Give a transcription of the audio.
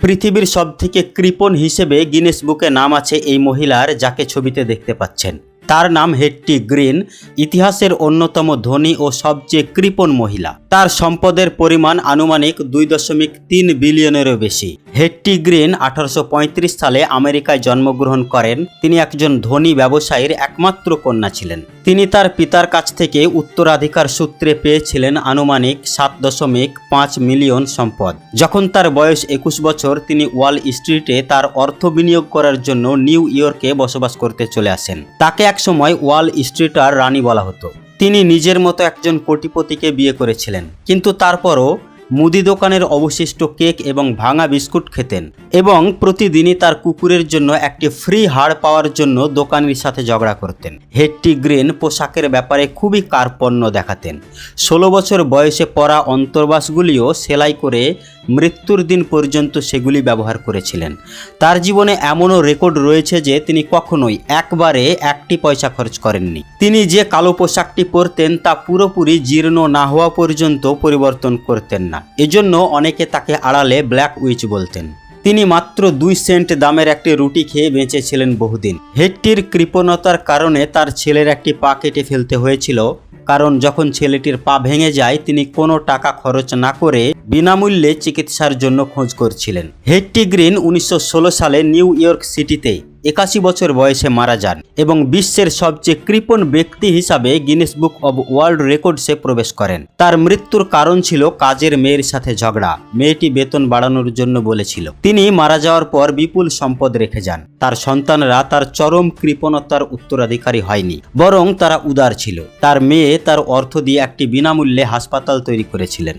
পৃথিবীর সবথেকে কৃপণ হিসেবে গিনেস বুকে নাম আছে এই মহিলার যাকে ছবিতে দেখতে পাচ্ছেন। তার নাম হেট্টি গ্রিন, ইতিহাসের অন্যতম ধনী ও সবচেয়ে কৃপণ মহিলা। তার সম্পদের পরিমাণ আনুমানিক দুই দশমিক তিন বিলিয়নেরও বেশি। হেট্টি গ্রিন আঠারোশো পঁয়ত্রিশ সালে আমেরিকায় জন্মগ্রহণ করেন। তিনি একজন ধনী ব্যবসায়ীর একমাত্র কন্যা ছিলেন। তিনি তার পিতার কাছ থেকে উত্তরাধিকার সূত্রে পেয়েছিলেন আনুমানিক সাত দশমিক পাঁচ মিলিয়ন সম্পদ। যখন তার বয়স একুশ বছর, তিনি ওয়াল স্ট্রিটে তার অর্থ বিনিয়োগ করার জন্য নিউ ইয়র্কে বসবাস করতে চলে আসেন। তাকে একসময় ওয়াল স্ট্রিটার রানী বলা হতো। তিনি নিজের মতো একজন কোটিপতিকে বিয়ে করেছিলেন। কিন্তু তারপরও মুদি দোকানের অবশিষ্ট কেক এবং ভাঙা বিস্কুট খেতেন এবং প্রতিদিনই তার কুকুরের জন্য একটি ফ্রি হাড় পাওয়ার জন্য দোকানির সাথে ঝগড়া করতেন। হেট্টি গ্রিন পোশাকের ব্যাপারে খুবই কার্পণ্য দেখাতেন। ষোলো বছর বয়সে পরা অন্তর্বাসগুলিও সেলাই করে মৃত্যুর দিন পর্যন্ত সেগুলি ব্যবহার করেছিলেন। তার জীবনে এমনও রেকর্ড রয়েছে যে তিনি কখনোই একবারে একটি পয়সা খরচ করেননি। তিনি যে কালো পোশাকটি পরতেন তা পুরোপুরি জীর্ণ না হওয়া পর্যন্ত পরিবর্তন করতেন না। এজন্য অনেকে তাকে আড়ালে ব্ল্যাক উইচ বলতেন। তিনি মাত্র দুই সেন্ট দামের একটি রুটি খেয়ে বেঁচেছিলেন বহুদিন। হেটটির কৃপণতার কারণে তার ছেলের একটি পা কেটে ফেলতে হয়েছিল। কারণ যখন ছেলেটির পা ভেঙে যায়, তিনি কোনো টাকা খরচ না করে বিনামূল্যে চিকিৎসার জন্য খোঁজ করছিলেন। হেট্টি গ্রিন উনিশশো ষোলো সালে নিউ ইয়র্ক সিটিতে একাশি বছর বয়সে মারা যান এবং বিশ্বের সবচেয়ে কৃপণ ব্যক্তি হিসাবে গিনেস বুক অব ওয়ার্ল্ড রেকর্ডসে প্রবেশ করেন। তার মৃত্যুর কারণ ছিল কাজের মেয়ের সাথে ঝগড়া, মেয়েটি বেতন বাড়ানোর জন্য বলেছিল। তিনি মারা যাওয়ার পর বিপুল সম্পদ রেখে যান। তার সন্তানরা তার চরম কৃপণতার উত্তরাধিকারী হয়নি, বরং তারা উদার ছিল। তার মেয়ে তার অর্থ দিয়ে একটি বিনামূল্যে হাসপাতাল তৈরি করেছিলেন।